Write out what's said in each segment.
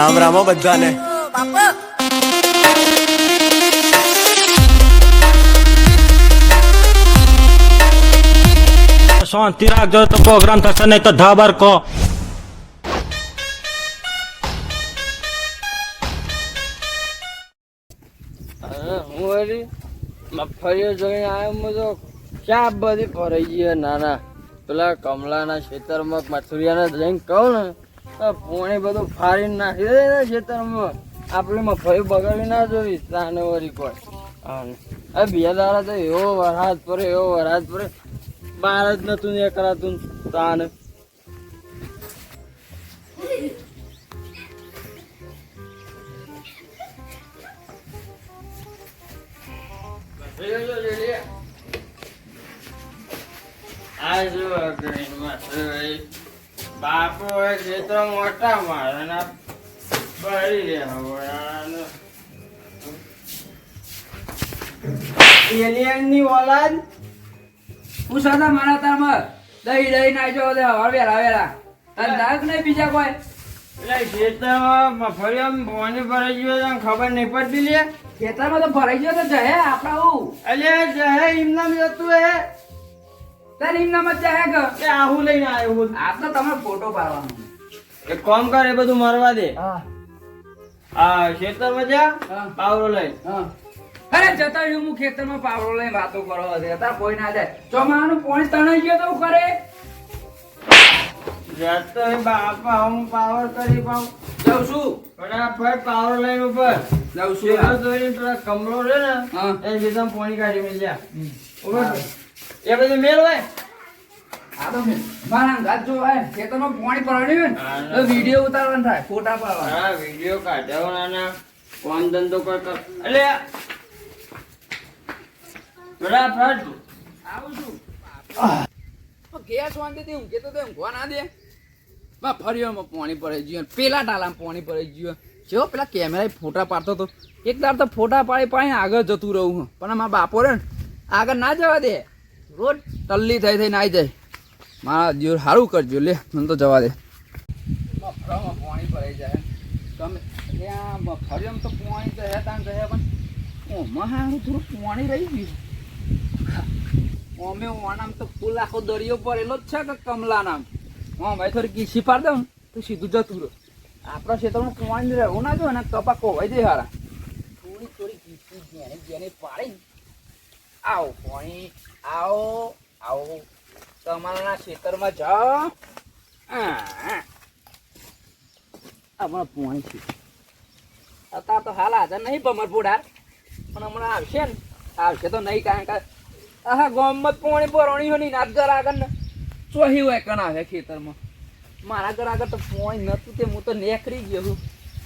રામ રામ બધાને. શાંતિ રાખજો તો પ્રોગ્રામ થશે નહીં તો ધાબર કહો હું મગફળીઓ જોઈને આવ્યો હું તો ક્યાં બધી ભરાઈ ગઈ નાના. પેલા કમલાના ખેતરમાં મથુરિયાને જઈને કહું ને પોણી બધું ફાડીને નાખી દે ને ખેતરમાં આપણીમાં ફરી બગાડી ના જોઈ તાને વળી કોઈ હવે બે દાડા તો એવો વરસાદ પડે, એવો વરસાદ પડે. બહાર જ નતું ને કરાતું તાને આ જો છે ભાઈ. બાપુ જે તો મોટા મારે ભરી બળી રહ્યા હોય આને. ઓલાદ? હું સાદા મારા તારમાં દહી દહીં નાખ્યો દે હવેલા હવેલા અને દાગ નહીં બીજા કોઈ? એટલે ખેતરમાં મગફળીમાં ભવાની ભરાઈ ગયો છે, ખબર નહીં પડતી લે. ખેતરમાં તો ભરાઈ ગયો તો જહે આપણા હું એટલે જહે એમના જતું હે. તાર એમના મત જહે કે? આહું લઈને આવ્યો હું આ તો તમે ફોટો પાડવાનો. એક કામ કર એ બધું મરવા દે. હા. આ ખેતરમાં મજા પાવરો લઈ. હા. અરે જતા રહ્યું હું ખેતરમાં પાવડો લઈને વાતો કરો છે તાર કોઈ ના જાય. ચોમાનું પાણી તણાઈ ગયો તો હું કરે? જતો હે બાપા હું પાવર કરી પાઉં. જાઉં છું. ફટાફટ પાવર લઈને ઉપર જાઉં છું. જોઈને પેલા કમળો છે ને હા. એ જીતમ પોણી કાઢી મેલ્યા. એ બધું મેળ હોય? આ તો મારા અંગાત જો હે ખેતરમાં પાણી પડ્યું ને તો વીડિયો ઉતારવાનો થાય ફોટા પાડવાના. હા વીડિયો કાઢ્યો નાના ધંધો કર એટલે ફટાફટ આવું છું. ગેસ વાંધેથી ઊંઘે તો તે ઊંઘવા ના દે. બા ફરીઓમાં પાણી પડી ગયું પેલા ડાલામાં પાણી પડે ગયું જો પેલા કેમેરા ફોટા પાડતો તો. એક દાર તો ફોટા પાડી પાડી આગળ જતું રહું પણ મારા બાપો રે આગળ ના જવા દે. રોજ ટલ્લી થઈ થઈને આવી જાય. મારા જીવ સારું કરજો, લે, મને તો જવા દે. મફળામાં પાણી ભરાઈ જાય. તમે ત્યાં મફળિયામાં તો પાણી તો હે તાન હે પણ ઓમાં હારું થોડું પાણી રહી ગયું. અમે ઓનામ તો ફૂલ આખો દરિયો જ છે કે કમલા નામ થોડી કીસી પાડ દઉં તો સીધું જતું રહે. આપણા ક્ષેત્રમાં પાણી રહેવું ના જોઈએ ને કપા કોવાઈ જાય હારા. થોડી થોડી કીસી જેને જેને પાડી આવો પાણી. આવો આવો. તમારા ખેતરમાં જાઓ. હમણાં પોણી છે. અત્યારે તો હાલ હાજર નહીં ભમરપુડાર પણ હમણાં આવશે ને. આવશે તો નહીં, કારણ કે આહા ગોમત પોણી પોરણી હોય નાત ઘર આગળ ને ચોહી હોય કણ આવે ખેતરમાં? મારા ઘર આગળ તો પોણી નતું તે હું તો નેકરી ગયો છું.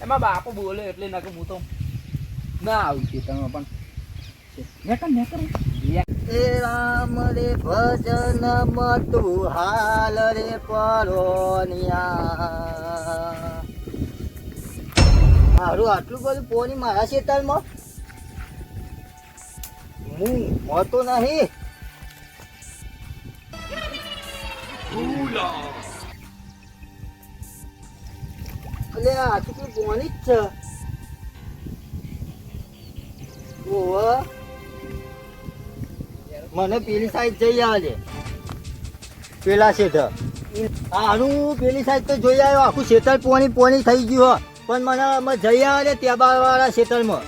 એમાં બાપો બોલે એટલે નકર હું તો ના આવું ખેતરમાં પણ. નેકર નેકર. એ રામ રે ભજન મતું હાલ રે પરોનિયા. મારું આટલું બધું પોની મારા ખેતરમાં હું હોતો નહીં. એટલે આટલું પોની જ છે. ઓવા મને પેલી સાઈડ જઈ આવે પેલા શેઠ આનું પેલી સાઈડ તો જોઈ આવ્યો. આખું શેતળ પોણી પોણી થઈ ગયું પણ મને જઈ આવે ત્યાં વાળા શેતરમાં.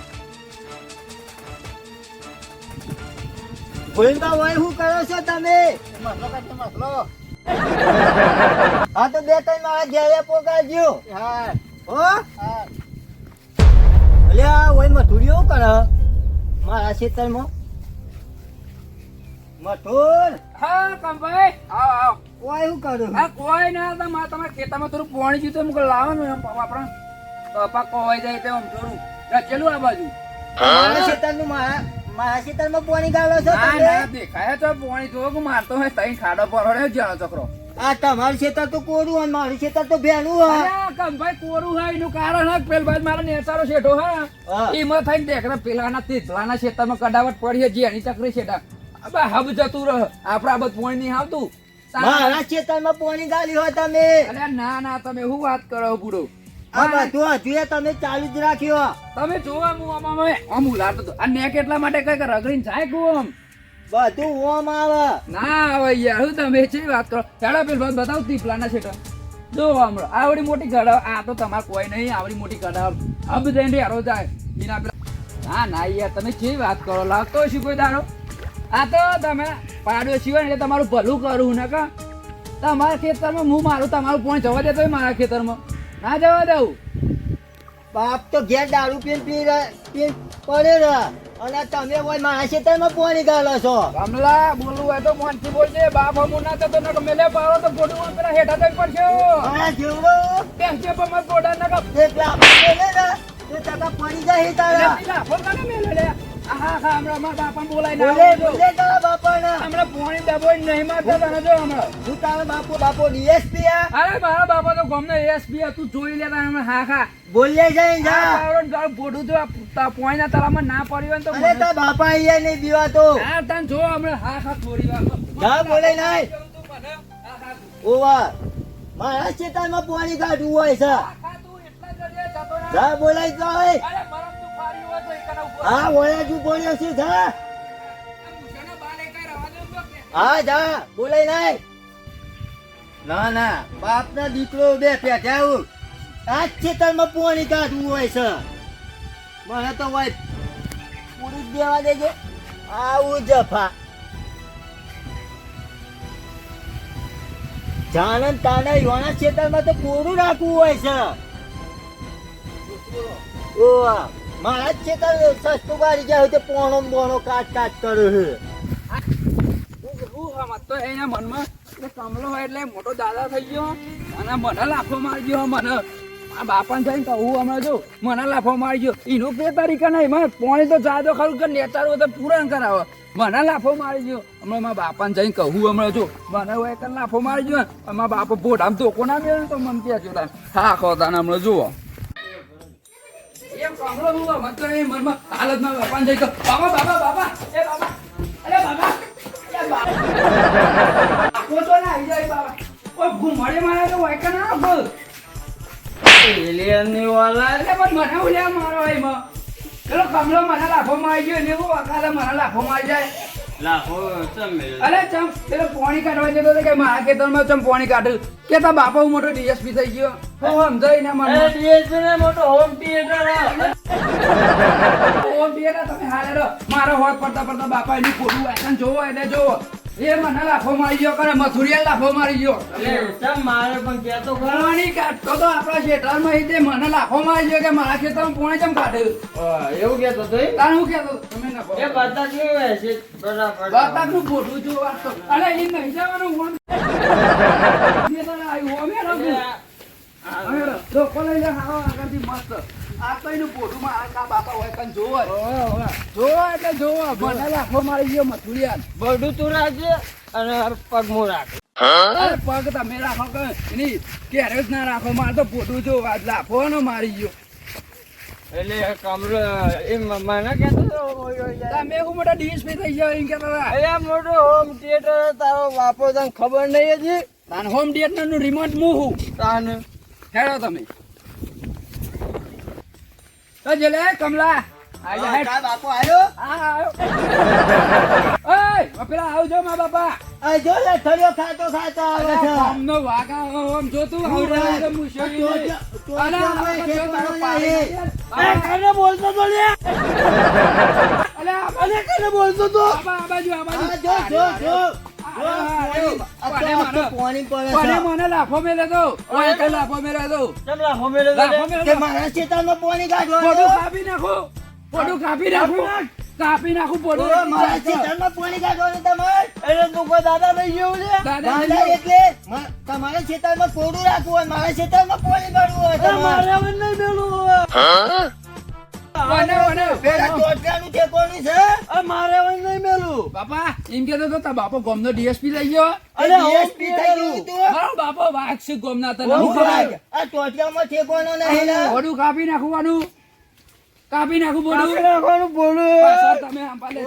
ભૂલતા ભાઈ શું કરો છો તમે? હા તો બે ત્રણ મારા ઘેરે પોકાડજો હા? હો અલ્યા ઓય મથુરીઓ કરે? મારા ખેતરમાં મથુર? હા કંભાઈ આવ આવ. કોઈ શું કરું આ કોઈ ના હતા. મારે તમારા ખેતરમાં થોડું પાણી જીતો એમ લાવવાનું એમ આપણા. કપા કોવાઈ જાય તેમ થોડું. રચેલું આ બાજુ? મારા ખેતરનું મારા મારા ખેતરમાં પાણી ગાળો છો ના તમે? ના દેખાય તો પાણી. જોવો કે મારતો હોય તઈ ખાડો પર જાણો ચક્રો આ તમારું ખેતર તો કોરું અને મારું ખેતર તો ભેણું હા કંભાઈ કોરું હોય એનું કારણ હા પેલ બાદ મારા નેસારો શેઠો હા હા. એમાં થઈને દેખરા પેલાના તેતલાના ખેતરમાં કડાવટ પડી છે જેની ચકરી શેઠા. અબે હબ જતું રહ. આપડા બધ પોણી નહીં આવતું મારા ચેતનમાં પોણી ગાલી હોય તમે. અરે ના ના તમે શું વાત કરો બુડો આ બધું હજુ તમે ચાલુ જ રાખ્યો. તમે જોવા હું આમ આમ આમ ઉલાડતો હતો આ નેક એટલા માટે કઈ રગડીને જાય કોમ બધું ઓમ આવે. ના હવે યાર હું તમે છે વાત કરો ચાલો પેલ વાત બતાવ તીપલાના છે તો જો હમણાં આવડી મોટી ગળા આ તો તમારે કોઈ નહીં આવડી મોટી ગળા અબ જઈને હારો જાય. બિના પેલા ના ના યાર તમે જે વાત કરો લાગતો શું કોઈ દાડો? આ તો તમે પાડ્યો હોય એટલે તમારું ભલું કરું ને કા તમારા ખેતરમાં હું મારું તમારું પોઈન્ટ જવા દેતો મારા ખેતરમાં. ના જવા દઉં. બાપ તો ઘેર દારૂ પીને પી પીને પડે રે. અને તમે હોય મારા ખેતરમાં પોણી ગાલો છો. કમલા બોલવું હોય તો મોનથી બોલજે. બાપ હમું ના થતો નકર મેલે પાડો તો ગોડું પેલા હેઠા થઈ પડશે હા. જેવડો બેસજે પણ મત ગોડા નકર એક લાખ મેલે ને તે ટકા પડી જાય તારા. ફોન કરે મેલે લે આહા હા હમણાં મારા બાપાને બોલાઈને બોલે આવો જો. બોલે તારા બાપાને. હમણાં પોણી ડબોઈ નહીં મારતા તને જો હમણાં. હું તારા બાપુ બાપુ ડીએસપી આ. અરે મારા બાપા તો ગમને એસબી હતું જોઈ લેતા હમણાં. હા હા. બોલે જાય જા. આ પાવડો ગાળ ભોડું જો આ તા તળાવમાં ના પડ્યું હોય ને તો અરે તારા બાપા અહીંયા નહીં દીવાતો હા તને જો હમણાં. હા હા થોડી વાર. જા બોલે નહીં તું હા હા. ઓવા. મારા ખેતરમાં પાણી કાઢવું હોય છે. હા, તું એટલા જલ્દી જતો ના. જા બોલાય તો હોય હા બોલે તું બોલ્યો છે, જા. કે. હા, જા, બોલાય નહીં. ના ના, બાપના દીકરો બે પેઠા આવું આ જ ખેતરમાં પાણી કાઢવું હોય છે. મને તો હોય પૂરું દેવા દેજે. આવું જફા. જાણન તાના યોના ખેતરમાં તો પૂરું રાખવું હોય છે. ઓવા મારા જ ખેતર સસ્તું ગાડી જાય તો પોણો બોણો કાટ કાટ કરે છે. હું હું તો એના મનમાં કમલો હોય એટલે મોટો દાદા થઈ ગયો અને મને લાફો મારી ગયો, મને આ બાપાને તો કહું હમણાં જો, મને લાફો મારી ગયો. એનું કે તરીકે નહીં, મને પોણી તો જાદો ખરું કે નેતારું તો પૂરણ કરાવો. મને લાફો મારી ગયો. હમણાં મારા બાપાને જઈને કહું હમણાં જો, મને હોય કે લાફો મારી ગયો. ને મારા બાપો ભોટ આમ ધોકો ના મેળવે તો મને કે જો હા ખો તાને હમણાં જુઓ. એમ કમળો હું હમણાં એ મનમાં હાલતમાં બાપાને જઈ કહું બાબા બાબા બાબા એ બાબા અરે બાબા એ બાબા. આપો તો ના આવી જાય બાબા. ઓ ઘુમાડે મારે તો હોય ના આપો એલિયનની વાલા. અરે પણ મને ઉલ્યા મારો એમાં. પેલો કમલો મને લાફો મારી ગયો ને એવું વકાલે મને લાફો મારી જાય. અરે ચમ પેલો પોણી કાઢવા જતો કે મારા ખેતરમાં ચમ પોણી કાઢ્યું કે તા બાપા હું મોટો ડીએસપી થઈ ગયો. હું સમજાય ને મને ડીએસપી ને મોટો હોમ થિયેટર હોમ થિયેટર તમે હાલે રહો. મારો હોત પડતા પડતા બાપા એની પૂરું જોવો એટલે જોવો. એ મને લાફો મારી ગયો કરે મથુરિયા લાફો મારી ગયો ચમ મારે પણ કેતો કરવાની કાઢતો તો આપણા ખેતરમાં માં તે મને લાફો મારી ગયો કે મારા ખેતરમાં પોણે ચમ કાઢે એવું કેતો તો એ? તાણ હું કેતો તમે ના. એ બધા કેવું હે છે બરાબર બતાકનું ખોટું જો વાત તો. અરે એ નહીં જવાનું ઓમ. બે તો આવ્યું, ઓમે રાખું. હવે રો, લોકો લઈ જા હારો આગળથી મસ્ત. આ તો એનું આ કા બાપા હોય કાન જોવો જોવો એટલે જોવો. મને લાફો મારી ગયો મથુરિયા બડું તું રાખજે અને પગમું રાખ. અરે પગ તમે રાખો કે એની ક્યારે જ ના રાખો. મારે તો પોઢું જો લાફો નો મારી ગયો. એટલે કમલો એ મને કેતો. તમે હું મોટા ડીએસપી થઈ ગયો એમ હતા. મોટો હોમ થિયેટર તારો બાપો તને ખબર નહીં હજી? તાન હોમ થિયેટરનું રિમોટ હું હું. તાને. હેડો તમે. જલે કમલા. આઈ જા હેડ. તારા બાપો આવ્યો ઓય પેલા આવજો મા બાપા. આ લે થળિયો ખાતો ખાતો આવે છે. વાગા જો તું આવડે મુશ્કેલી તો બોલતો તો લે. અલા, આ બાજુ, બોલતો તો. આ બાજુ, આ બાજુ. જો જો જો. આ, આ, જો. પડે મને. લાફો મેલે તો લાફો મેલે તો લાફો? મેલે મારા પાણી પોડું કાપી નાખો. પોડું કાપી નાખું. કાપી નાખું પોડું. મારા ખેતરમાં પાણી કાઢવાનું તમારે? એટલે તું કોઈ દાદા થઈ ગયું છે? દાદા દાદા એટલે મા- તમારા ખેતરમાં કોરું રાખવું હોય મારા ખેતરમાં પાણી કાઢવું હોય તમારે. મારે નહીં મેલું મારે નહીં મેલું. બાપા એમ કેતો તો તાર બાપો ગોમનો ડીએસપી લઈ ગયો. અરે DSP થઈ ગયું મારો બાપો વાઘ છે ગોમના તને. હું ખબર? આ નહીં ને. કાપી નાખવાનું. કાપી નાખું પોડું કાપી નાખવાનું બોલું પાછા તમે આમ પાલે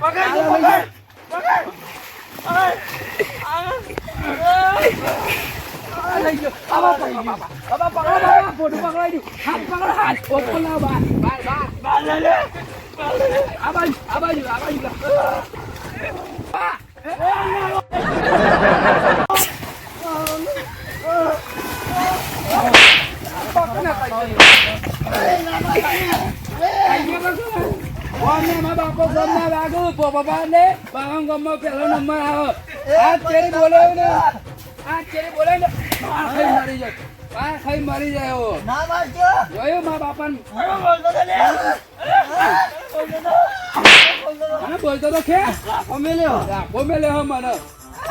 પકડ છો. ખાઈ મરી જાય. ઓ ના મારજો. જોયું મા બાપા બોલતો તો લે. મને બોલતો તો. ખે. રાખો મેલે હો મને.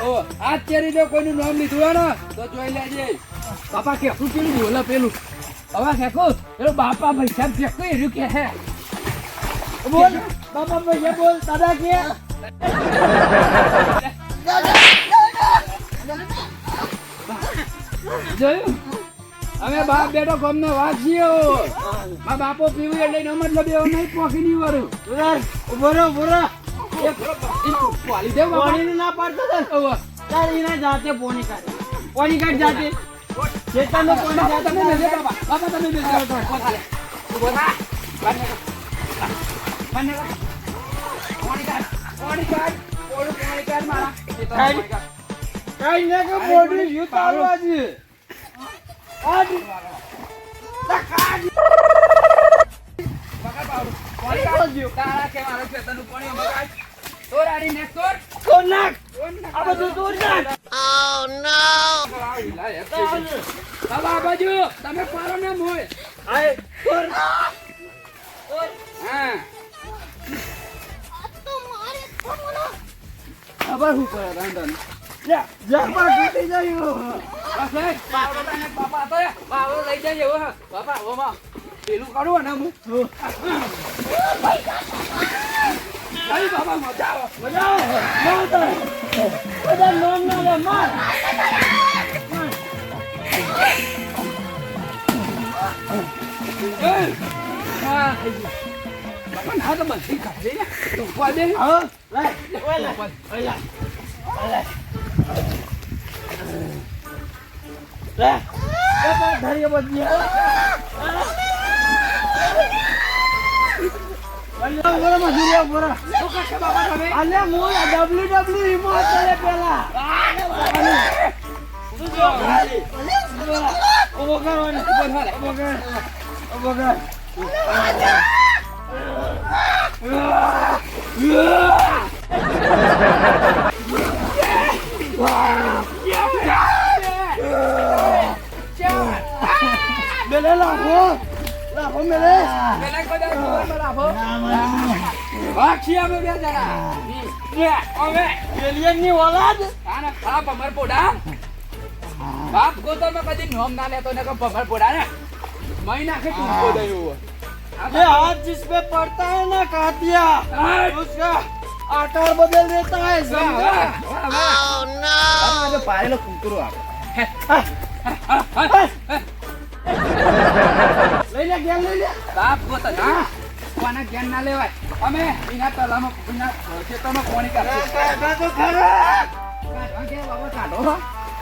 ઓ આ ચેરી જો કોઈનું નામ લીધું હોય ને તો જોઈ લેજે. બાપા કેવું કેવું બોલે પેલું? હવે ફેંકો પેલું બાપા ભાઈ સાહેબ ફેંકો એર્યું કે હે? બોલ બાપા પૈસા બોલ દાદા કે? જોયું? અમે બાપ બેટો ગમને છીએ મા બાપો પીવું એટલે એનો મતલબ એવો નહીં પોખી નહીં વરું ઊભો રહો ઊભો રહો. પેલો દે ના પાડતો તો. તાર એના જાતે કાઢે. પોણી કાઢ જાતે. તમે બેસો ઊભો થા ને મોય. થા. બહાર નીકળ. બહાર નીકળ. પાણી કાઢ. પાણી કાઢ. ઓલું પાણી કાઢ મારા. એ તો કાઢ. પાણી કાઢ. કઈ ને કે બોડી યુ તાલવા છે આજ પકડ બાવડું. પાણી કાઢ. તારા કે મારું ખેતરનું પાણી અમે કાઢ. તોડ આડી ને તોડ. તો નાખ તોડ નાખ. આ બધું તો નાખ આ હિલા હેત બાબા આ બાજુ તમે પારો ને આય તોર હા ખબર શું કરે રાંધણ જા જાપા તૂટી જાય બસ લે બાવડો મજા આવે ના તો બધા નોમ ના લે માર એ! હા થઈ ગયું. બાપા ના તો બધી કાઢી ને ઊભા દે હા લે ઓય લે ઊભા. ઓય લે લે એ તો ધરીએ બધી અલ્યા બોરા મજૂરિયા બોરા શું કરશે બાપા તમે અલ્યા હું ડબલ્યુ ડબલ્યુ માં ચલે પેલા ઊભો કરવાની ઊભો થા લે. ઊભો કર ઊભો કર મેલે લાખો લાખો મેલે પેલા કદાચ જોરમાં રાખો. ભાગ છીએ અમે બે જણા. લે, અમે. એલિયનની ઓલાદ આને ખા ભમર પોડા. બાપ ગોતરમાં કદી નોમ ના લેતો ને કે ભમર પોડા ને મહી નાખે ટૂંકો દયું. ये हाथ जिस पे पड़ता है ना कातिया उसका आकार बदल देता है વાહ, समझा વાહ, વાહ, વાહ. पायलो कुंकुरो आप ले ले गेम ले ले બાપ ગોતો ના કોના જ્ઞાન ના લેવાય અમે એના તલામાં એના ખેતરમાં પોણી કાઢીએ. काटा तो खरा કાઢવા કે બાબા કાઢો હો.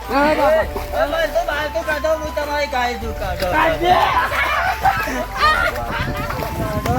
હા, બાબા. मैं तो बाल तो काटो मुझे तुम्हारी गाय दू काटो काट दे બાબા, આ કાઢવાનું. काटो હા, બાબા, ખભા કરો, ખભા. બાબા,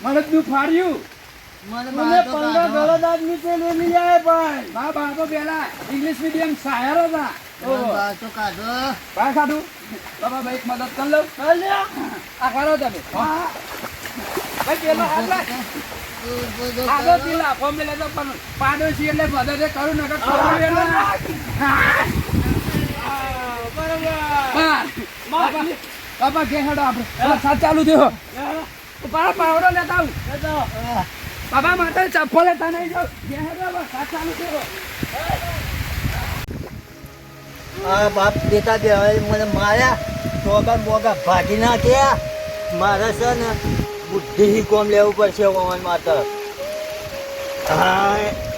મને તું ફાડ્યું મને પંદર ગળદ આદમી તે જાય ભાઈ મા બાપો પેલા ઇંગ્લિશ મીડિયમ શાયર હતા. તો કાઢો. બા કાઢું બાબા ભાઈ મદદ કરી લો. આખા રહો તમે. ભાઈ, પેલો મેલે તો પણ પાડોશી એટલે મદદ કરું નકર. બાર. બાબા બાબા હેડો આપણે. વરસાદ ચાલુ થયો. પાવડો લેતા આવું. બાબા માટે ચપ્પલ લેતા નહીં જાઉં ઘેર હેડો, બાપ દેતા દે હવે મને માર્યા તો મોગા ભાગી નાખ્યા. મારા છે ને બુદ્ધિ કોમ લેવું પડશે ઓવન માતા. હા